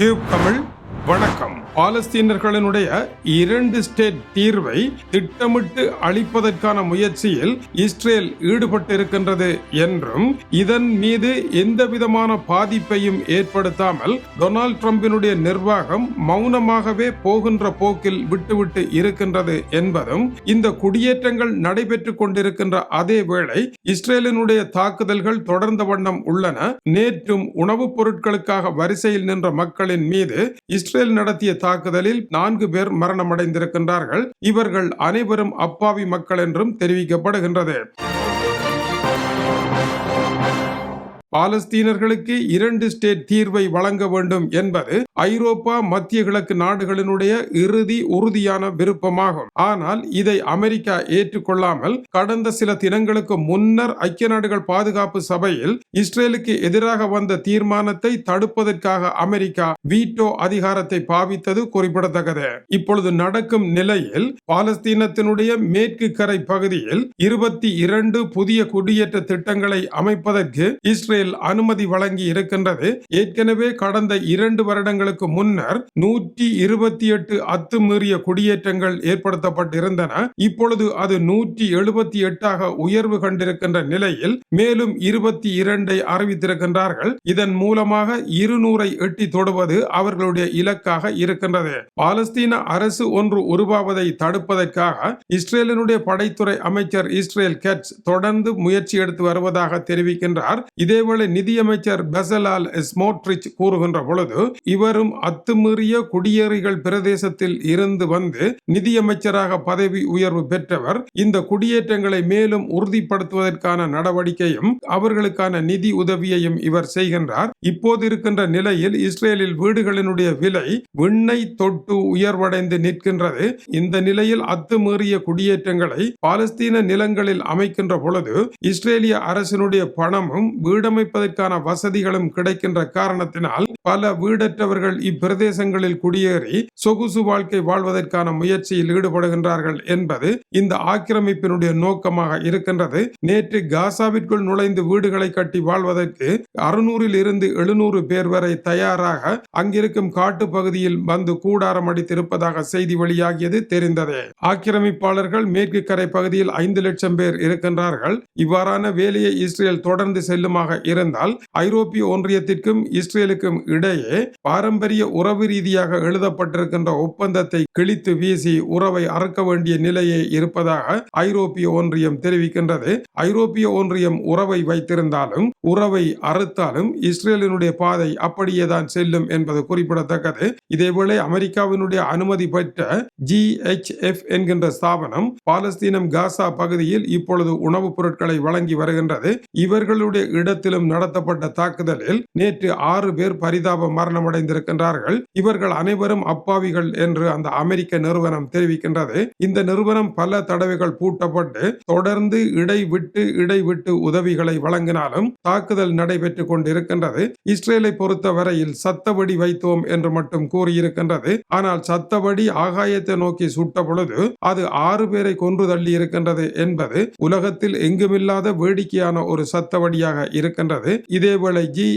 Tube Tamil வணக்கம். பாலஸ்தீனர்களினுடைய இரண்டு state தீர்வை திட்டமிட்டு அளிப்பதற்கான முயற்சியில் இஸ்ரேல் ஈடுபட்டிருக்கின்றது என்றும் இதன் மீது எந்த விதமான பாதிப்பையும் ஏற்படுத்தாமல் டொனால்ட் ட்ரம்பினுடைய நிர்வாகம் மௌனமாகவே போகின்ற போக்கில் விட்டுவிட்டு இருக்கின்றது என்பதும் இந்த குடியேற்றங்கள் நடைபெற்றுக் கொண்டிருக்கின்ற அதே வேளை இஸ்ரேலினுடைய தாக்குதல்கள் தொடர்ந்த வண்ணம் உள்ளன. நேற்றும் உணவுப் பொருட்களுக்காக வரிசையில் நின்ற மக்களின் மீது இஸ்ரேல் நடத்திய தாக்குதலில் நான்கு பேர் மரணமடைந்திருக்கின்றார்கள். இவர்கள் அனைவரும் அப்பாவி மக்கள் என்றும் தெரிவிக்கப்படுகின்றது. பாலஸ்தீனர்களுக்கு இரண்டு ஸ்டேட் தீர்வை வழங்க வேண்டும் என்பது ஐரோப்பா மத்திய கிழக்கு நாடுகளினுடைய இறுதி உறுதியான விருப்பமாகும். ஆனால் இதை அமெரிக்கா ஏற்றுக்கொள்ளாமல் கடந்த சில தினங்களுக்கு முன்னர் ஐக்கிய நாடுகள் பாதுகாப்பு சபையில் இஸ்ரேலுக்கு எதிராக வந்த தீர்மானத்தை தடுப்பதற்காக அமெரிக்கா வீட்டோ அதிகாரத்தை பாவித்தது குறிப்பிடத்தக்கது. இப்பொழுது நடக்கும் நிலையில் பாலஸ்தீனத்தினுடைய மேற்கு கரை பகுதியில் இருபத்தி இரண்டு புதிய குடியேற்ற திட்டங்களை அமைப்பதற்கு இஸ்ரேல் இஸ்ரேல் அனுமதி வழங்கி இருக்கின்றது. ஏற்கனவே கடந்த இரண்டு வருடங்களுக்கு முன்னர் நூற்றி இருபத்தி எட்டு அத்துமீறிய குடியேற்றங்கள் ஏற்படுத்தப்பட்டிருந்தன. இப்பொழுது அது நூற்றி எழுபத்தி எட்டாக உயர்வு கண்டிருக்கின்ற நிலையில் மேலும் இருபத்தி இரண்டை அறிவித்திருக்கின்றார்கள். இதன் மூலமாக இருநூறை எட்டி தொடுவது அவர்களுடைய இலக்காக இருக்கின்றது. பாலஸ்தீன அரசு ஒன்று உருவாவதை தடுப்பதற்காக இஸ்ரேலினுடைய படைத்துறை அமைச்சர் இஸ்ரேல் கெட்ஸ் தொடர்ந்து முயற்சி எடுத்து வருவதாக தெரிவிக்கின்றார். இதேவேளை நிதியமைச்சர் பெசலால் ஸ்மோட்ரிச் கூறுகின்ற பொழுது இவரும் அத்துமீறிய குடியேறிகள் பிரதேசத்தில் இருந்து வந்து நிதியமைச்சராக பதவி உயர்வு பெற்றவர். இந்த குடியேற்றங்களை மேலும் உறுதிப்படுத்துவதற்கான நடவடிக்கையும் அவர்களுக்கான நிதி உதவியையும் இவர் செய்கின்றார். இப்போது இருக்கின்ற நிலையில் இஸ்ரேலில் வீடுகளினுடைய விலை விண்ணை தொட்டு உயர்வடைந்து நிற்கின்றது. இந்த நிலையில் அத்துமீறிய குடியேற்றங்களை பாலஸ்தீன நிலங்களில் அமைக்கின்ற பொழுது இஸ்ரேலிய அரசினுடைய பணமும் வீடமை வீடமைப்பதற்கான வசதிகளும் கிடைக்கின்ற காரணத்தினால் பல வீடற்றவர்கள் இப்பிரதேசங்களில் குடியேறி சொகுசு வாழ்க்கை வாழ்வதற்கான முயற்சியில் ஈடுபடுகின்றார்கள் என்பது இந்த ஆக்கிரமிப்பினுடைய நோக்கமாக இருக்கின்றது. நேற்று காசாவிற்குள் நுழைந்து வீடுகளை கட்டி வாழ்வதற்கு அறுநூறில் இருந்து எழுநூறு பேர் வரை தயாராக அங்கிருக்கும் காட்டு பகுதியில் வந்து கூடாரம் அடித்திருப்பதாக செய்தி வெளியாகியது தெரிந்ததே. ஆக்கிரமிப்பாளர்கள் மேற்கு கரை பகுதியில் ஐந்து லட்சம் பேர் இருக்கின்றார்கள். இவ்வாறான வேலையை இஸ்ரேல் தொடர்ந்து செல்லுமாக இருந்தால் ஐரோப்பிய ஒன்றியத்திற்கும் இஸ்ரேலுக்கும் இடையே பாரம்பரிய உறவு ரீதியாக எழுதப்பட்டிருக்கின்ற ஒப்பந்தத்தை கிழித்து வீசி உறவை அறுக்க வேண்டிய நிலையே இருப்பதாக ஐரோப்பிய ஒன்றியம் தெரிவிக்கின்றது. ஐரோப்பிய ஒன்றியம் உறவை வைத்திருந்தாலும் உறவை அறுத்தாலும் இஸ்ரேலினுடைய பாதை அப்படியே தான் செல்லும் என்பது குறிப்பிடத்தக்கது. இதேவேளை அமெரிக்காவினுடைய அனுமதி பெற்ற ஜி எச் எஃப் என்கின்ற ஸ்தாபனம் பாலஸ்தீனம் காசா பகுதியில் இப்பொழுது உணவுப் பொருட்களை வழங்கி வருகின்றது. இவர்களுடைய இடத்திலும் நடத்தப்பட்ட தாக்குதலில் நேற்று ஆறு பேர் பரிதாப மரணமடைந்திருக்கின்றார்கள். இவர்கள் அனைவரும் அப்பாவிகள் என்று அந்த அமெரிக்க நிறுவனம் தெரிவிக்கின்றது. இந்த நிறுவனம் பல தடவைகள் பூட்டப்பட்டு தொடர்ந்து இடைவிட்டு இடைவிட்டு உதவிகளை வழங்கினாலும் தாக்குதல் நடைபெற்றுக் கொண்டிருக்கின்றது. இஸ்ரேலை பொறுத்த வரையில் சத்தவடி வைத்தோம் என்று மட்டும் கூறியிருக்கின்றது. ஆனால் சத்தவடி ஆகாயத்தை நோக்கி சுட்ட பொழுது அது ஆறு பேரை கொன்று தள்ளி இருக்கின்றது என்பது உலகத்தில் எங்குமில்லாத வேடிக்கையான ஒரு சத்தவடியாக இருக்கின்றது. இதேவேளை ஜி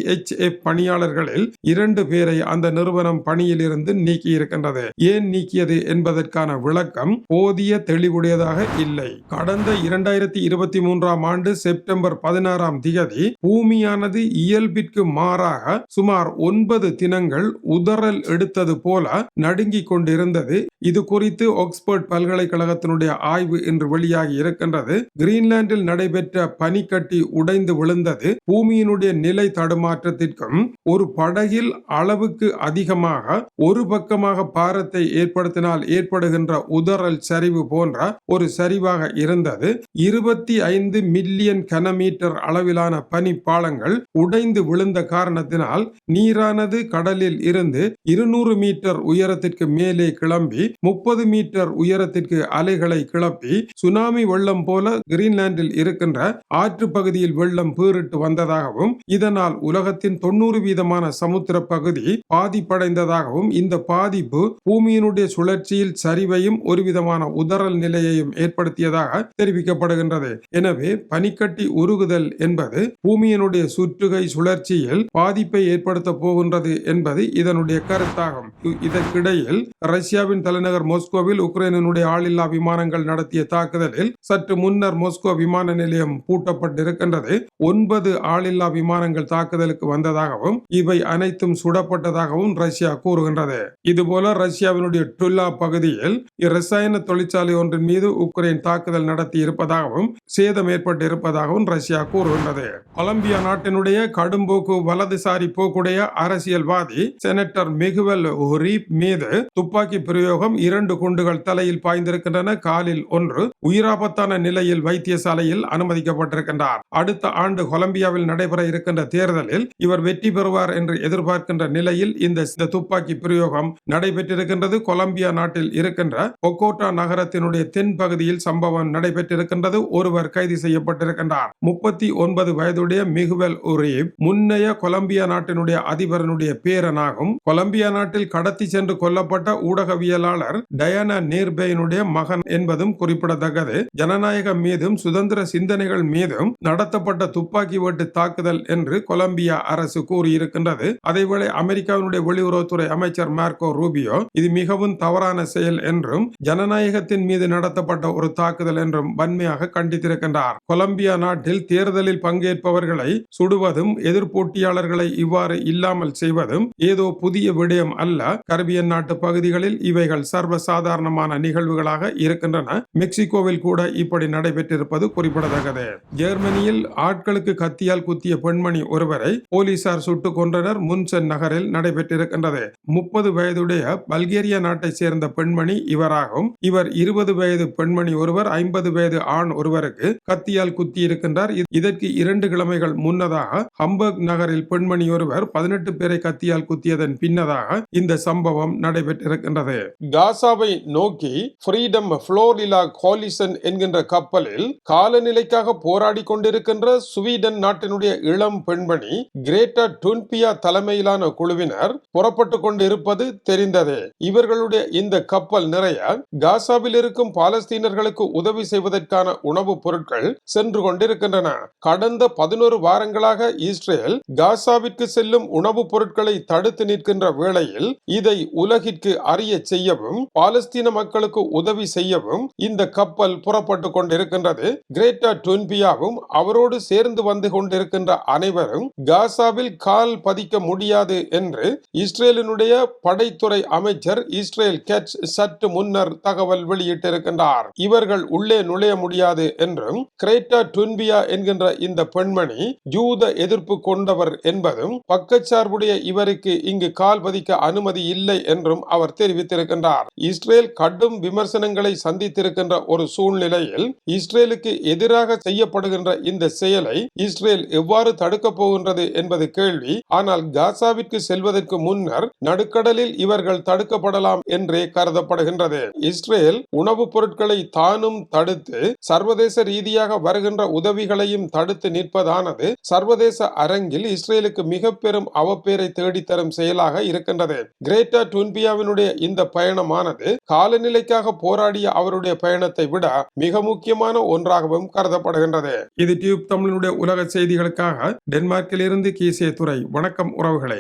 பணியாளர்களில் இரண்டு பேரை அந்த நிறுவனம் பணியில் இருந்து நீக்கி இருக்கின்றது. ஏன் நீக்கியது என்பதற்கான விளக்கம் போதிய தெளிவுடையதாக இல்லை. கடந்த இரண்டாயிரத்தி இருபத்தி மூன்றாம் ஆண்டு செப்டம்பர் பதினாறாம் திகதி பூமியானது இயல்பிற்கு மாறாக சுமார் ஒன்பது தினங்கள் உதறல் எடுத்தது போல நடுங்கிக் கொண்டிருந்தது. இது குறித்து ஆக்ஸ்போர்ட் பல்கலைக்கழகத்தினுடைய ஆய்வு இன்று வெளியாகி இருக்கின்றது. கிரீன்லாந்தில் நடைபெற்ற பனிக்கட்டி உடைந்து விழுந்தது. பூமியினுடைய நிலை தடுமாற்றத்திற்கும் ஒரு படகில் அளவுக்கு அதிகமாக ஒரு பக்கமாக பாரத்தை ஏற்படுத்தினால் ஏற்படுகின்ற உதறல் சரிவு போன்ற ஒரு சரிவாக இருந்தது. இருபத்தி ஐந்து மில்லியன் கனமீட்டர் அளவிலான பனிப்பாளங்கள் உடைந்து விழுந்த காரணத்தினால் நீரானது கடலில் இருந்து இருநூறு மீட்டர் உயரத்திற்கு மேலே கிளம்பி முப்பது மீட்டர் உயரத்திற்கு அலைகளை கிளப்பி சுனாமி வெள்ளம் போல கிரீன்லாந்தில் இருக்கின்ற ஆற்று பகுதியில் வெள்ளம் பீறிட்டு வந்ததாகவும் இதனால் உலகத்தின் தொண்ணூறு வீதமான சமூக சமுத்திர பகுதி பாதிப்படைந்ததாகவும் இந்த பாதிப்பு பூமியினுடைய சுழற்சியில் சரிவையும் ஒருவிதமான உதறல் நிலையையும் ஏற்படுத்தியதாக தெரிவிக்கப்படுகின்றது. எனவே பனிக்கட்டி உருகுதல் என்பது பூமியினுடைய சுற்றுகை சுழற்சியில் பாதிப்பை ஏற்படுத்த போகின்றது என்பது இதனுடைய கருத்தாகும். இதற்கிடையில் ரஷ்யாவின் தலைநகர் மோஸ்கோவில் உக்ரைனுடைய ஆளில்லா விமானங்கள் நடத்திய தாக்குதலில் சற்று முன்னர் மோஸ்கோ விமான நிலையம் பூட்டப்பட்டிருக்கின்றது. ஒன்பது ஆளில்லா விமானங்கள் தாக்குதலுக்கு வந்ததாகவும் இவை அனை அனைத்தும் சுடப்பட்டதாகவும் ரஷ்யா கூறுகின்றது. இதுபோல ரஷ்யாவினுடைய டுல்லா பகுதியில் இரசாயன தொழிற்சாலை ஒன்றின் மீது உக்ரைன் தாக்குதல் நடத்தி இருப்பதாகவும் சேதம் ஏற்பட்டு இருப்பதாகவும் ரஷ்யா கூறுகின்றது. கொலம்பியா நாட்டினுடைய கடும்போக்கு வலதுசாரி போக்குடைய அரசியல்வாதி செனட்டர் மிகுவல் ஹொரீப் மீது துப்பாக்கி பிரயோகம் இரண்டு குண்டுகள் தலையில் பாய்ந்திருக்கின்றன. காலில் ஒன்று உயிராபத்தான நிலையில் வைத்தியசாலையில் அனுமதிக்கப்பட்டிருக்கின்றார். அடுத்த ஆண்டு கொலம்பியாவில் நடைபெற இருக்கின்ற தேர்தலில் இவர் வெற்றி பெறுவார் என்று எதிர்பார்க்கின்ற நிலையில் இந்த துப்பாக்கி பிரயோகம் நடைபெற்றிருக்கின்றது. கொலம்பியா நாட்டில் இருக்கின்ற பொக்கோட்டா நகரத்தினுடைய தென் பகுதியில் சம்பவம் நடைபெற்றிருக்கின்றது. ஒருவர் கைது செய்யப்பட்டிருக்கின்றார். முப்பத்தி ஒன்பது வயதுடைய மிகுவல் உரீப் முன்னைய கொலம்பியா நாட்டினுடைய அதிபரனுடைய பேரனாகும். கொலம்பியா நாட்டில் கடத்தி சென்று கொல்லப்பட்ட ஊடகவியலாளர் டயானா நீர்பேயினுடைய மகன் என்பதும் குறிப்பிடத்தக்கது. ஜனநாயகம் மீதும் சுதந்திர சிந்தனைகள் மீதும் நடத்தப்பட்ட துப்பாக்கி வெட்டு தாக்குதல் என்று கொலம்பியா அரசு கூறியிருக்கின்றது. அதேவேளை அமெரிக்காவினுடைய வெளியுறவுத்துறை அமைச்சர் மார்க்கோ ரூபியோ இது மிகவும் தவறான செயல் என்றும் ஜனநாயகத்தின் மீது நடத்தப்பட்ட ஒரு தாக்குதல் என்றும் வன்மையாக கண்டித்திருக்கின்றார். கொலம்பியா நாட்டில் தேர்தலில் பங்கேற்பவர்களை சுடுவதும் எதிர்போட்டியாளர்களை இவ்வாறு இல்லாமல் செய்வதும் ஏதோ புதிய விடயம் அல்ல. கரிபியன் நாட்டு பகுதிகளில் இவைகள் சர்வசாதாரணமான நிகழ்வுகளாக இருக்கின்றன. மெக்சிகோவில் கூட இப்படி நடைபெற்றிருப்பது குறிப்பிடத்தக்கது. ஜெர்மனியில் ஆட்களுக்கு கத்தியால் குத்திய பெண்மணி ஒருவரை போலீசார் சுட்டுக் கொன்றனர். முன்சென் நகரில் நடைபெற்றிருக்கின்றது. முப்பது வயதுடைய பல்கேரிய நாட்டை சேர்ந்த பெண்மணி இவராகும். இவர் இருபது வயது பெண்மணி ஒருவர் ஐம்பது வயது ஆண் ஒருவருக்கு கத்தியால் குத்தி இருக்கின்றார் இதற்கு இரண்டு கிழமைகள் முன்னதாக ஹம்பர்க் நகரில் பெண்மணி ஒருவர் பதினெட்டு பேரை கத்தியால் குத்தியதன் பின்னதாக இந்த சம்பவம் நடைபெற்றிருக்கின்றது. காசாவை நோக்கி ஃப்ரீடம் புளோரிலா கோலிசன் என்கின்ற கப்பலில் காலநிலைக்காக போராடி கொண்டிருக்கின்ற ஸ்வீடன் நாட்டினுடைய இளம் பெண்மணி கிரேட்டா டுன்பியா தலைமையிலான குழுவினர் புறப்பட்டு கொண்டு இருப்பது தெரிந்ததே. இவர்களுடைய இந்த கப்பல் நிறைய காசாவில் இருக்கும் பாலஸ்தீனர்களுக்கு உதவி செய்வதற்கான உணவுப் பொருட்கள் சென்று கொண்டிருக்கின்றன. கடந்த பதினோரு வாரங்களாக இஸ்ரேல் காசாவிற்கு செல்லும் உணவுப் பொருட்களை தடுத்து நிற்கின்ற வேளையில் இதை உலகிற்கு அறிய செய்யவும் பாலஸ்தீன மக்களுக்கு உதவி செய்யவும் இந்த கப்பல் புறப்பட்டு கொண்டிருக்கின்றது. கிரேட்டா டுன்பியாவும் அவரோடு சேர்ந்து வந்து கொண்டிருக்கின்ற அனைவரும் காசாவில் கால் பதிக்க முடியாது என்று இஸ்ரேலினுடைய படைத்துறை அமைச்சர் இஸ்ரேல் கெட்ச் சற்று முன்னர் தகவல் வெளியிட்டிருக்கின்றார். இவர்கள் உள்ளே நுழைய முடியாது என்றும் கிரேட்டா டுன்பியா என்கின்ற இந்த பெண்மணி ஜூத எதிர்ப்பு கொண்டவர் என்பதும் பக்கச்சார்புடைய இவருக்கு இங்கு கால் பதிக்க அனுமதி இல்லை என்றும் அவர் தெரிவித்திருக்கின்றார். இஸ்ரேல் கடும் விமர்சனங்களை சந்தித்திருக்கின்ற ஒரு சூழ்நிலையில் இஸ்ரேலுக்கு எதிராக செய்யப்படுகின்ற இந்த செயலை இஸ்ரேல் எவ்வாறு தடுக்கப் போகின்றது என்பது கேள்வி. ஆனால் காசாவிற்கு செல்வதற்கு முன்னர் நடுக்கடலில் இவர்கள் தடுக்கப்படலாம் என்றே கருதப்படுகின்றது. இஸ்ரேல் உணவுப் பொருட்களை தானும் தடுத்து சர்வதேச ரீதியாக வருகின்ற உதவிகளையும் தடுத்து நிற்பதானது சர்வதேச அரங்கில் இஸ்ரேலுக்கு மிக பெரும் அவப்பேரை தேடித்தரும் செயலாக இருக்கின்றது. கிரேட்டா டுன்பியாவினுடைய இந்த பயணமானது காலநிலைக்காக போராடிய அவருடைய பயணத்தை விட மிக முக்கியமான ஒன்றாகவும் கருதப்படுகின்றது. இது டியூப் தமிழனுடைய உலக செய்திகளுக்காக டென்மார்க்கில் இருந்து கீசே துறை வணக்கம் உறவுகளே